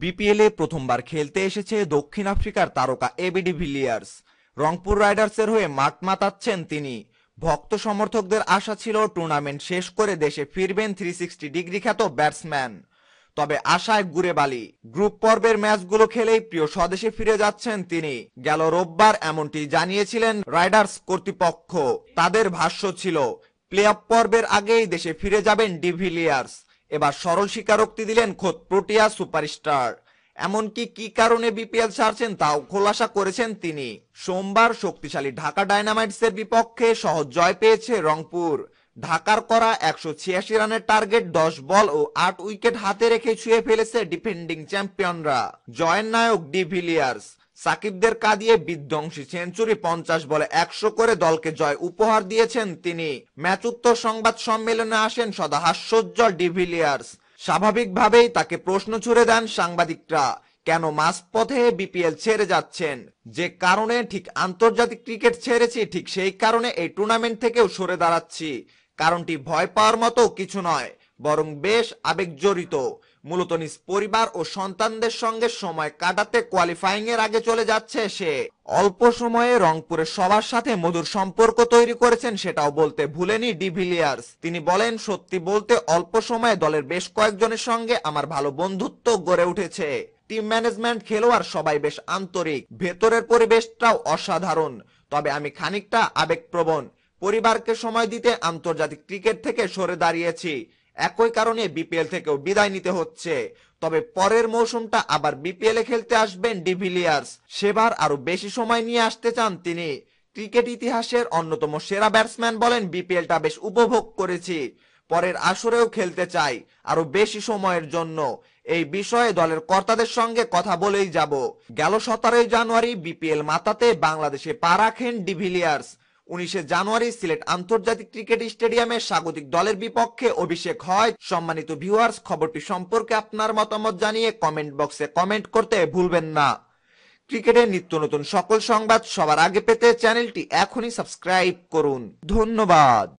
BPL প্রথমবার খেলতে এসেছে দক্ষিণ আফ্রিকার তারকা এবিডি ভিলিয়ার্স রংপুর রাইডার্সের হয়ে মাঠ মাতাচ্ছেন তিনি। ভক্ত সমর্থকদের আশা ছিল টুর্নামেন্ট শেষ করে দেশে ফিরবেন থ্রি সিক্সটি ডিগ্রি খ্যাত ব্যাটসম্যান। তবে আশায় গুড়ে বালি। গ্রুপ পর্বের ম্যাচগুলো খেলেই প্রিয় স্বদেশে ফিরে যাচ্ছেন তিনি। গেল রোববার এমনটি জানিয়েছিলেন রাইডার্স কর্তৃপক্ষ। তাদের ভাষ্য ছিল প্লে অফ পর্বের আগেই দেশে ফিরে যাবেন ডিভিলিয়ার্স এবার সরল স্বীকারোক্তি দিলেন খোদ প্রোটিয়া সুপারস্টার। এমনকি কি কারণে বিপিএল ছাড়ছেন তাও খোলাসা করেছেন তিনি। সোমবার শক্তিশালী ঢাকা ডায়নামাইটসের বিপক্ষে সহজ জয় পেয়েছে রংপুর। ঢাকার করা একশো ছিয়াশি রানের টার্গেট, দশ বল ও আট উইকেট হাতে রেখে ছুঁয়ে ফেলেছে ডিফেন্ডিং চ্যাম্পিয়নরা। জয়ের নায়ক ডিভিলিয়ার্স সাকিবদের কাঁদিয়ে বিধ্বংসী সেঞ্চুরি পঞ্চাশ বলে একশো করে দলকে জয় উপহার দিয়েছেন তিনি। ম্যাচ উত্তর সংবাদ সম্মেলনে আসেন সদা হাস্যোজ্জ্বল ডিভিলিয়ার্স। স্বাভাবিকভাবেই তাকে প্রশ্ন ছুড়ে দেন সাংবাদিকরা, কেন মাঝপথে বিপিএল ছেড়ে যাচ্ছেন? যে কারণে ঠিক আন্তর্জাতিক ক্রিকেট ছেড়েছি, ঠিক সেই কারণে এই টুর্নামেন্ট থেকেও সরে দাঁড়াচ্ছি। কারণটি ভয় পাওয়ার মতো কিছু নয়। বরং বেশ আবেগ জড়িত মূলত নিজ পরিবার ও সন্তানদের সঙ্গে সময় কাটাতে কোয়ালিফাইং এর আগে চলে যাচ্ছে সে। অল্প সময়ে রংপুরের সবার সাথে মধুর সম্পর্ক তৈরি করেছেন সেটাও বলতে ভুলেনি ডিভিলিয়ার্স তিনি বলেন, সত্যি বলতে অল্প সময়ে দলের বেশ কয়েকজনের সঙ্গে আমার ভালো বন্ধুত্ব গড়ে উঠেছে। টিম ম্যানেজমেন্ট খেলোয়াড় সবাই বেশ আন্তরিক, ভেতরের পরিবেশটাও অসাধারণ। তবে আমি খানিকটা আবেগপ্রবণ। পরিবারকে সময় দিতে আন্তর্জাতিক ক্রিকেট থেকে সরে দাঁড়িয়েছি। একই কারণে বিপিএল থেকেও বিদায় নিতে হচ্ছে। তবে পরের মৌসুমটা আবার বিপিএল এ খেলতে আসবেন ডিভিলিয়ার্স। সেবার আরও বেশি সময় নিয়ে আসতে চান তিনি। ক্রিকেট ইতিহাসের অন্যতম সেরা ব্যাটসম্যান বলেন বিপিএলটা বেশ উপভোগ করেছি। পরের আসরেও খেলতে চাই আরও বেশি সময়ের জন্য। এই বিষয়ে দলের কর্তাদের সঙ্গে কথা বলেই যাব। গেল সতেরোই জানুয়ারি বিপিএল মাতাতে বাংলাদেশে পা রাখেন ডিভিলিয়ার্স। উনিশে জানুয়ারি সিলেট আন্তর্জাতিক ক্রিকেট স্টেডিয়ামে স্বাগতিক দলের বিপক্ষে অভিষেক হয়। সম্মানিত ভিউয়ার্স, খবরটি সম্পর্কে আপনার মতামত জানিয়ে কমেন্ট বক্সে কমেন্ট করতে ভুলবেন না। ক্রিকেটের নিত্য নতুন সকল সংবাদ সবার আগে পেতে চ্যানেলটি এখনই সাবস্ক্রাইব করুন। ধন্যবাদ।